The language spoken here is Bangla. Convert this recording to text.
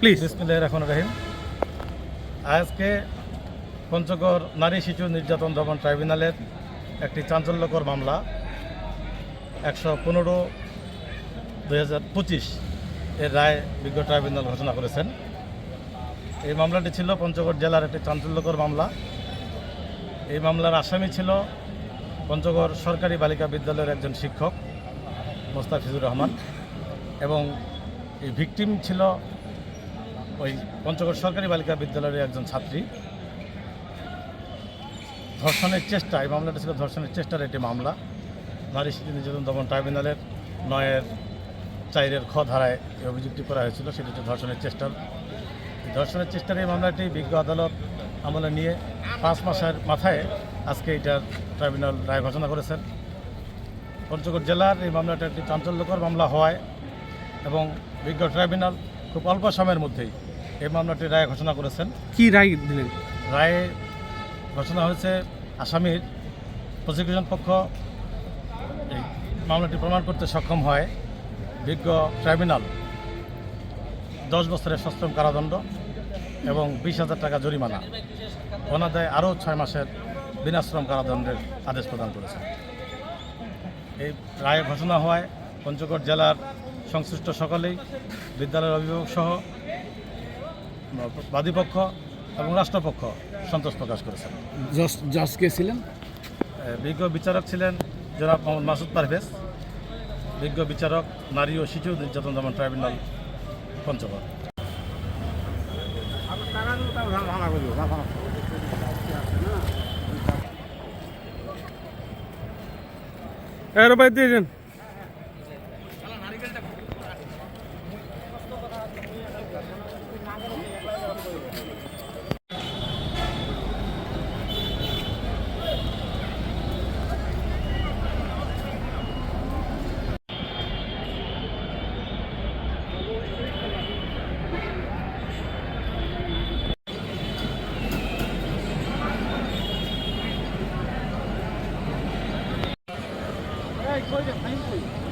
প্লিজ বিসমিল্লাহির রহমানির রহিম। আজকে পঞ্চগড় নারী শিশু নির্যাতন দমন ট্রাইব্যুনালের একটি চাঞ্চল্যকর মামলা, একশো পনেরো দুই এর রায় বিজ্ঞ ট্রাইব্যুনাল ঘোষণা করেছেন। এই মামলাটি ছিল পঞ্চগড় জেলার একটি চাঞ্চল্যকর মামলা। এই মামলার আসামি ছিল পঞ্চগড় সরকারি বালিকা বিদ্যালয়ের একজন শিক্ষক, মোস্তাফিজুর রহমান। এবং এই ভিকটিম ছিল ওই পঞ্চগড় সরকারি বালিকা বিদ্যালয়ের একজন ছাত্রী। ধর্ষণের চেষ্টা, এই মামলাটা ছিল ধর্ষণের চেষ্টার একটি মামলা। নারী শিশু নির্যাতন দমন ট্রাইব্যুনালের নয়ের চাইরের খ ধারায় অভিযোগটি করা হয়েছিল, সেটি হচ্ছে ধর্ষণের চেষ্টার। ধর্ষণের চেষ্টার এই মামলাটি বিজ্ঞ আদালত আমলে নিয়ে পাঁচ মাসের মাথায় আজকে এটা ট্রাইব্যুনাল রায় ঘোষণা করেছেন। পঞ্চগড় জেলার এই মামলাটা একটি চাঞ্চল্যকর মামলা হওয়ায় এবং বিজ্ঞ ট্রাইব্যুনাল খুব অল্প সময়ের মধ্যেই এই মামলাটির রায় ঘোষণা করেছেন। কি রায় দিলেন? রায়ে ঘোষণা হয়েছে আসামির প্রসিকিউশন পক্ষ। এই মামলাটি প্রমাণ করতে সক্ষম হয় বিজ্ঞ ট্রাইব্যুনাল। দশ বছরের সশ্রম কারাদণ্ড এবং বিশ হাজার টাকা জরিমানা। অনাদায় আরও ছয় মাসের বিনাশ্রম কারাদণ্ডের আদেশ প্রদান করেছে এই রায় ঘোষণা হওয়ায় পঞ্চগড় জেলার সংশ্লিষ্ট সকলেই বিদ্যালয়ের অভিভাবক সহ বাদীপক্ষ এবং রাষ্ট্রপক্ষ সন্তোষ প্রকাশ করেছেন। জজ কে ছিলেন? বিজ্ঞ বিচারক ছিলেন জনাব মোহাম্মদ মাসুদ পারভেজ। বিজ্ঞ বিচারক নারী ও শিশু নির্যাতন দমন ট্রাইব্যুনাল পঞ্চগড়। এর ভাই দিয়ে Hey, clean it painfully.